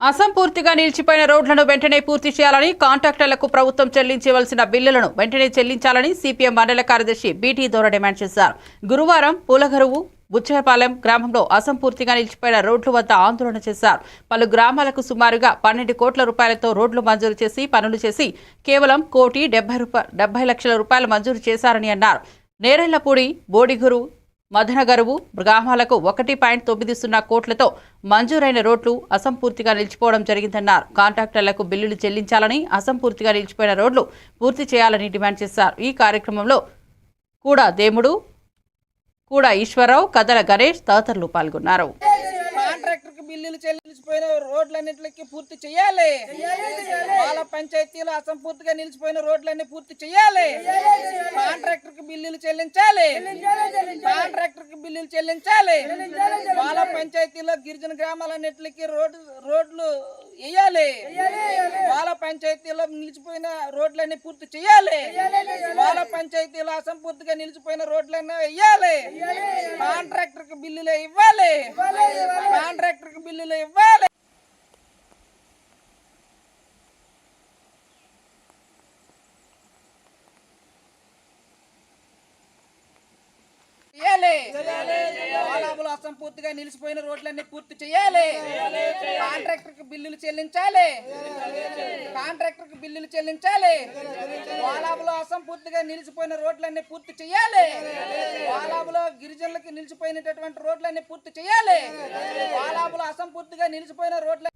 అసంపూర్తిగా నిలిచిపోయిన రోడ్లను వెంటనే పూర్తి చేయాలని కాంట్రాక్టర్లకు ప్రభుత్వం చెల్లించవలసిన బిల్లులను వెంటనే చెల్లించాలని సిపిఎం మండల కార్యదర్శి బీటీ దోర డిమాండ్ చేశారు. గురువారం పూలగరువు బుచ్చపాలెం గ్రామంలో అసంపూర్తిగా నిలిచిపోయిన రోడ్ల వద్ద ఆందోళన చేశారు. పలు గ్రామాలకు సుమారుగా పన్నెండు కోట్ల రూపాయలతో రోడ్లు మంజూరు చేసి పనులు చేసి కేవలం కోటి డెబ్బై రూపాయ లక్షల రూపాయలు మంజూరు చేశారని అన్నారు. నేరెళ్ళపూడి బోడిగురు మదనగరువు గ్రామాలకు ఒకటి పాయింట్ తొమ్మిది సున్నా కోట్లతో మంజూరైన రోడ్లు అసంపూర్తిగా నిలిచిపోవడం జరిగిందన్నారు. కాంట్రాక్టర్లకు బిల్లులు చెల్లించాలని అసంపూర్తిగా నిలిచిపోయిన రోడ్లు పూర్తి చేయాలని డిమాండ్ చేశారు. ఈ కార్యక్రమంలో కూడా దేముడు కూడా ఈశ్వరరావు కదల గణేష్ తదితరులు పాల్గొన్నారు. బిల్లులు చెల్లించిపోయిన రోడ్లన్నింటికి పూర్తి చేయాలి. వాళ్ళ పంచాయతీలో అసంపూర్తిగా నిలిచిపోయిన రోడ్లన్నీ పూర్తి చేయాలి. కాంట్రాక్టర్ బిల్లులు చెల్లించాలి. కాంట్రాక్టర్కి బిల్లులు చెల్లించాలి. వాళ్ళ పంచాయతీలో గిరిజన గ్రామాలన్నింటికి రోడ్డు రోడ్లు వేయాలి. వాళ్ళ పంచాయతీలో నిలిచిపోయిన రోడ్లన్నీ పూర్తి చేయాలి. వాళ్ళ పంచాయతీలో అసంపూర్తిగా నిలిచిపోయిన రోడ్లన్నీ వేయాలి. కాంట్రాక్టర్కి బిల్లులు ఇవ్వాలి కాంట్రాక్టర్కి బిల్లులు ఇవ్వాలి వాలాబులు అసంపూర్తిగా నిలిచిపోయిన రోడ్లన్నీ పూర్తి చేయాలి. కాంట్రాక్టర్కి బిల్లులు చెల్లించాలి. కాంట్రాక్టర్కి బిల్లులు చెల్లించాలి. వాలాబులో అసంపూర్తిగా నిలిచిపోయిన రోడ్లన్నీ పూర్తి చేయాలి. వాలాబులో గిరిజనులకి నిలిచిపోయినటువంటి రోడ్లన్నీ పూర్తి చేయాలి. వాలాబులో అసంపూర్తిగా నిలిచిపోయిన రోడ్ల